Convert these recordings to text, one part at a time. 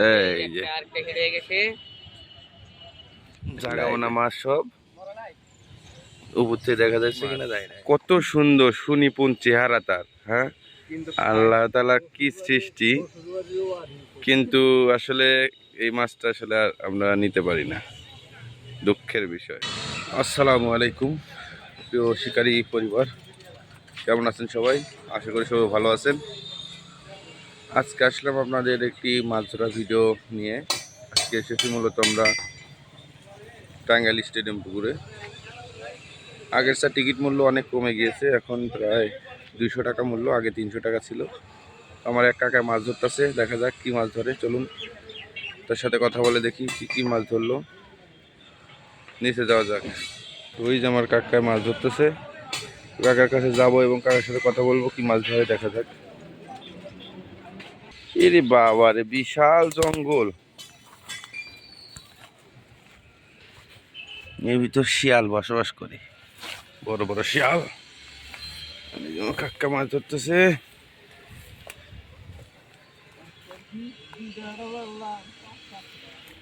এই যে। আরেকটা হেরে গেছে। জাগাওনা মাছ সব। উপর থেকে দেখা যাচ্ছে কিনা যায় না। কত সুন্দর সুনিপুণ চেহারা তার হ্যাঁ? আল্লাহ তালার কি সৃষ্টি। কিন্তু আসলে এই মাছটা আসলে আর আমরা নিতে পারি না। দুঃখের বিষয়। আসসালামু আলাইকুম প্রিয় শিকারী পরিবার। কেমন আছেন সবাই? আশা করি সবাই ভালো আছেন। আজকে আসলাম আপনাদের একটি মাছ ধরা ভিডিও নিয়ে। আজকে এসেছি মূলত আমরা টাঙ্গাইল স্টেডিয়াম পুকুরে। আগের স্যার টিকিট মূল্য অনেক কমে গিয়েছে, এখন প্রায় দুইশো টাকা মূল্য, আগে তিনশো টাকা ছিল। আমার এক কাকায় মাছ ধরতেছে, দেখা যাক কি মাছ ধরে, চলুন তার সাথে কথা বলে দেখি কি, কী মাছ ধরলো। নিচে যাওয়া যাক। ওই যে আমার কাকায় মাছ ধরতেছে, কাকার কাছে যাব এবং কাকার সাথে কথা বলব, কি মাছ ধরে, দেখা যাক। এরে বাবা রে, বিশাল জঙ্গল। এর ভিতর শিয়াল বসবাস করে। বড় বড় শিয়াল। আর এই যে আমার কাকা মাছ ধরতেছে।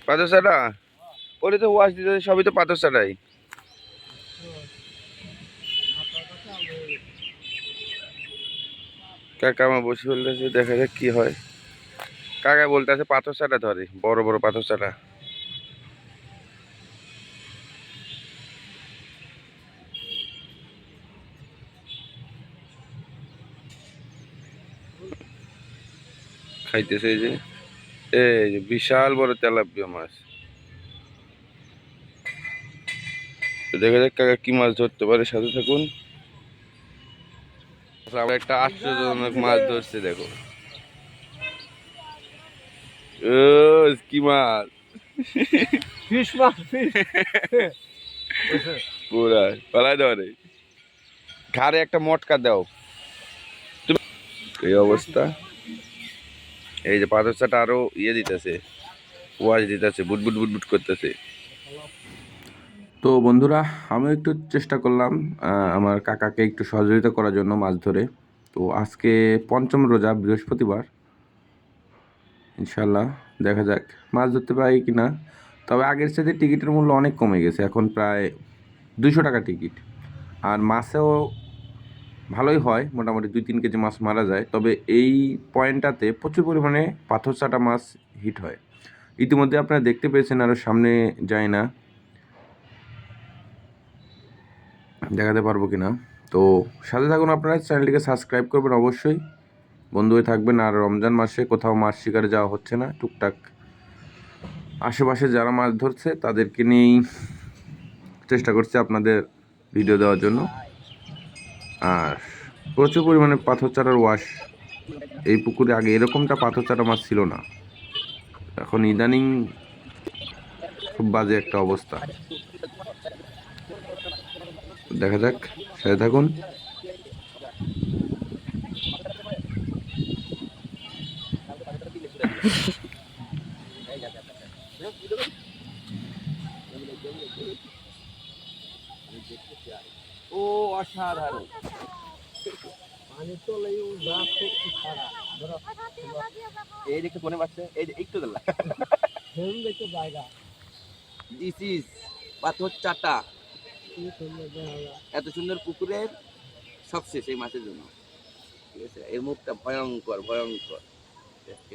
পাথর চাটা ওরে তো ওয়াশ দিতে সবই তো পাথর চাটাই কাকা আমার বসে ফেলতেছে, দেখা যাক কি হয়। কাকা বলতে আছে পাথর চাটা ধরে, বড় বড় পাথর চাটা। খাইতেছে যে, এই বিশাল বড় তেলাপিয়া মাছ। দেখা যাক কাকা কি মাছ ধরতে পারে, সাথে থাকুন। আবার একটা আশ্চর্যজনক মাছ ধরছে, দেখো। ও কি মাছ ফিশ মাছ পুরা পালাই ধরে ঘাড়ে একটা মটকা দাও। তুমি এই অবস্থা। এই যে পাথরচাটা আরও ইয়ে দিতেছে। ওয়াজ দিতেছে বুট বুট বুট বুট করতেছে। তো বন্ধুরা আমি একটু চেষ্টা করলাম আমার কাকাকে একটু সহযোগিতা করার জন্য মাছ ধরে। তো আজকে পঞ্চম রোজা বৃহস্পতিবার। ইনশাল্লাহ দেখা যাক। মাছ ধরতে পারি কি না তবে আগের সাথে টিকিটের মূল্য অনেক কমে গেছে, এখন প্রায় দুশো টাকা টিকিট। আর মাছেও ভালোই হয়, মোটামুটি দুই তিন কেজি মাছ মারা যায়। তবে এই পয়েন্টটাতে প্রচুর পরিমাণে পাথর চাটা মাছ হিট হয়। ইতিমধ্যে আপনারা দেখতে পেয়েছেন আরও সামনে যায় না। দেখাতে পারব কি না তো সাথে থাকুন, আপনারা চ্যানেলটিকে সাবস্ক্রাইব করবেন অবশ্যই। বন্ধু হয়ে থাকবেন আর রমজান মাসে কোথাও মাছ শিকারে যাওয়া হচ্ছে না, টুকটাক আশেপাশে যারা মাছ ধরছে তাদেরকে নিয়েই চেষ্টা করছি আপনাদের ভিডিও দেওয়ার জন্য। আর প্রচুর পরিমাণে পাথর চাটার ওয়াশ এই পুকুরে আগে এরকমটা পাথর চাটা মাছ ছিল না। এখন ইদানিং খুব বাজে একটা অবস্থা। দেখা যাক, সাথে থাকুন। ও অসাধারণ। পানি এই একটু জায়গা দিস ইজ পাথর চাটা। এত সুন্দর পুকুরের সবশেষ এই মাছের জন্য। ঠিক আছে, এর মুখটা ভয়ঙ্কর ভয়ঙ্কর।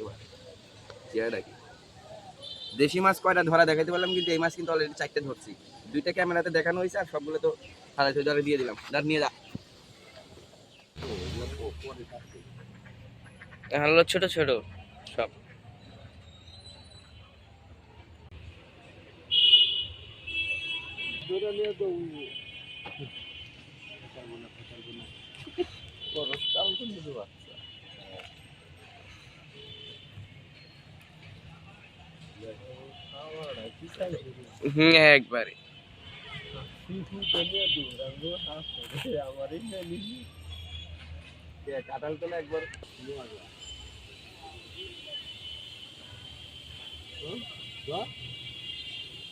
এবার চেহারা কি দেশি মাছ কয়টা ধরা দেখাতে পারলাম কিন্তু এই মাছ কিন্তু অলরেডি চারটে ধরছি। দুইটা ক্যামেরাতে দেখানো হয়েছে আর সবগুলো তো সাড়ে ছয় ধরে দিয়ে দিলাম। ধর নিয়ে যা। হলো ছোট ছোট সব। দূরে নিয়ে তো খরচটাও তো নিতে পারছে হুম একবারে। আমারই জানি কাঁঠাল তোলা একবার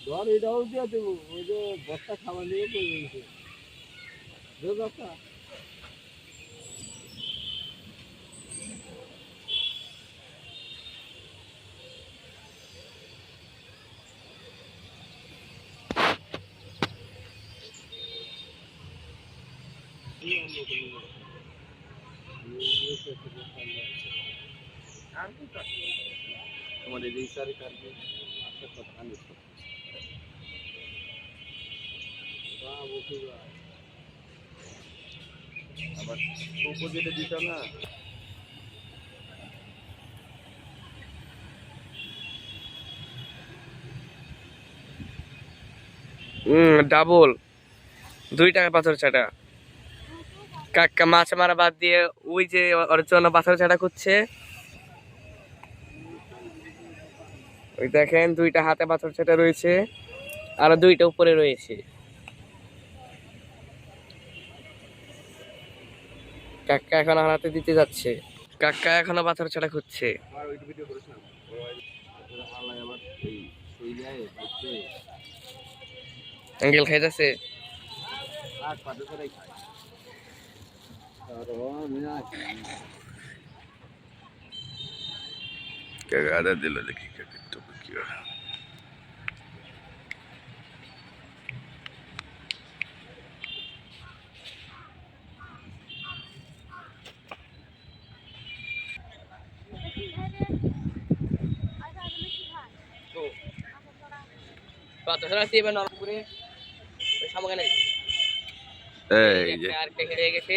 ধর এটাও দিয়ে দেবো। ওই যে বস্তা খাবার নিয়ে বস্তা। তোমাদের এই সারি কাটবে আচ্ছা কথা আনুষ আবার টোপো যেটা দিত না ডাবল দুই টাকা পাথর চাটা কাকা মাছ মারা বাদ দিয়ে ওই যে ওর জন্য পাথর চাটা করছে ওই দেখেন দুইটা হাতে পাথর চাটা রয়েছে আর দুইটা উপরে রয়েছে। কাকা এখন হাতে দিতে যাচ্ছে। কাকা এখনও পাথর চাটা খুঁজছে। আর ওইটা cagada de la de que que que পাথর এবার নরম করে সামনে এই যে আর গেছে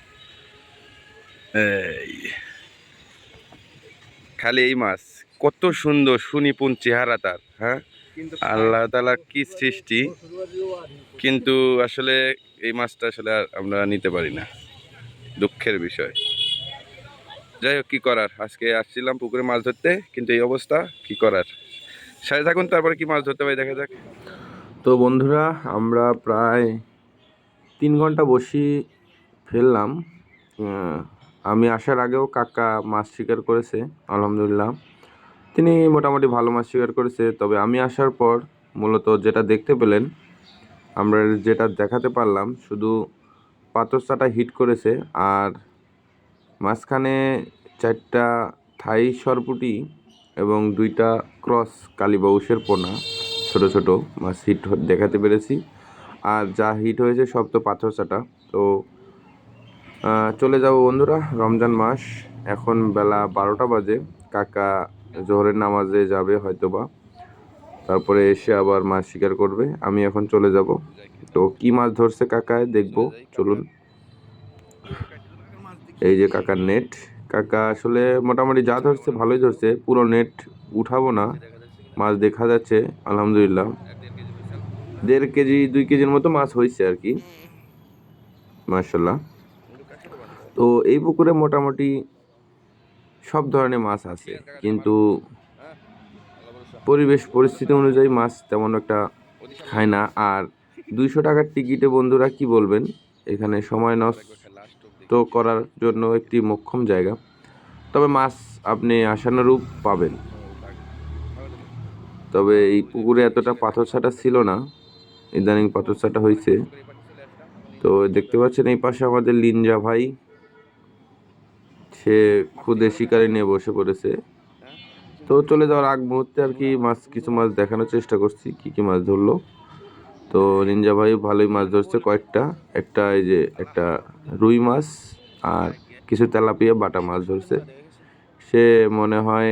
এই খালি এই মাছ কত সুন্দর সুনিপুণ চেহারা তার হ্যাঁ? আল্লাহ তালা কি সৃষ্টি কিন্তু আসলে এই মাছটা আসলে আর আমরা নিতে পারি না দুঃখের বিষয়। যাই হোক কী করার? আজকে আসছিলাম পুকুরে মাছ ধরতে কিন্তু এই অবস্থা কি করার? সাথে থাকুন তারপরে কি মাছ ধরতে পারি দেখা যাক। তো বন্ধুরা আমরা প্রায় তিন ঘণ্টা বসি ফেললাম আমি আসার আগেও কাকা মাছ শিকার করেছে আলহামদুলিল্লাহ। তিনি মোটামুটি ভালো মাছ শিকার করেছে তবে আমি আসার পর মূলত যেটা দেখতে পেলেন আমরা যেটা দেখাতে পারলাম শুধু পাথরসাটা হিট করেছে আর মাঝখানে চারটা থাই সরপুটি এবং দুইটা ক্রস কালীবাউসের পোনা ছোট ছোট মাছ হিট দেখাতে পেরেছি। আর যা হিট হয়েছে সব তো পাথরসাটা তো আহ, চলে যাব বন্ধুরা, রমজান মাস। এখন বেলা বারোটা বাজে। কাকা জোহরের নামাজে যাবে হয়তোবা। তারপরে এসে আবার মাছ শিকার করবে। আমি এখন চলে যাব। তো কি মাছ ধরছে কাকায় দেখব। চলুন। এই যে কাকার নেট কাকা, আসলে মোটামুটি যা ধরছে ভালোই ধরছে। পুরো নেট উঠাবো না। মাছ দেখা যাচ্ছে, আলহামদুলিল্লাহ। দেড় কেজি, দুই কেজির মতো মাছ হয়েছে আর কি। মার্শাল্লাহ তো এই পুকুরে মোটামুটি সব ধরনের মাছ আছে। কিন্তু পরিবেশ, পরিস্থিতি অনুযায়ী মাছ তেমন একটা খায় না। আর দুইশো টাকার টিকিটে বন্ধুরা কি বলবেন? এখানে সময় নষ্ট করার জন্য একটি মোক্ষম জায়গা। তবে মাছ আপনি আশানুরূপ পাবেন। তবে এই পুকুরে এতটা পাথর ছাটা ছিল না। ইদানিং পাথর ছাটা হয়েছে। তো দেখতে পাচ্ছেন এই পাশে আমাদের লিনজা ভাই। সে খুদে শিকারে নিয়ে বসে পড়েছে। তো চলে যাওয়ার আগ মুহূর্তে আর কি মাছ, কিছু মাছ দেখানোর চেষ্টা করছি, কি কি মাছ ধরলো। তো নিনজা ভাই ভালোই মাছ ধরছে কয়েকটা। একটা এই যে একটা রুই মাছ আর কিছু তেলাপিয়া বাটা মাছ ধরছে। সে মনে হয়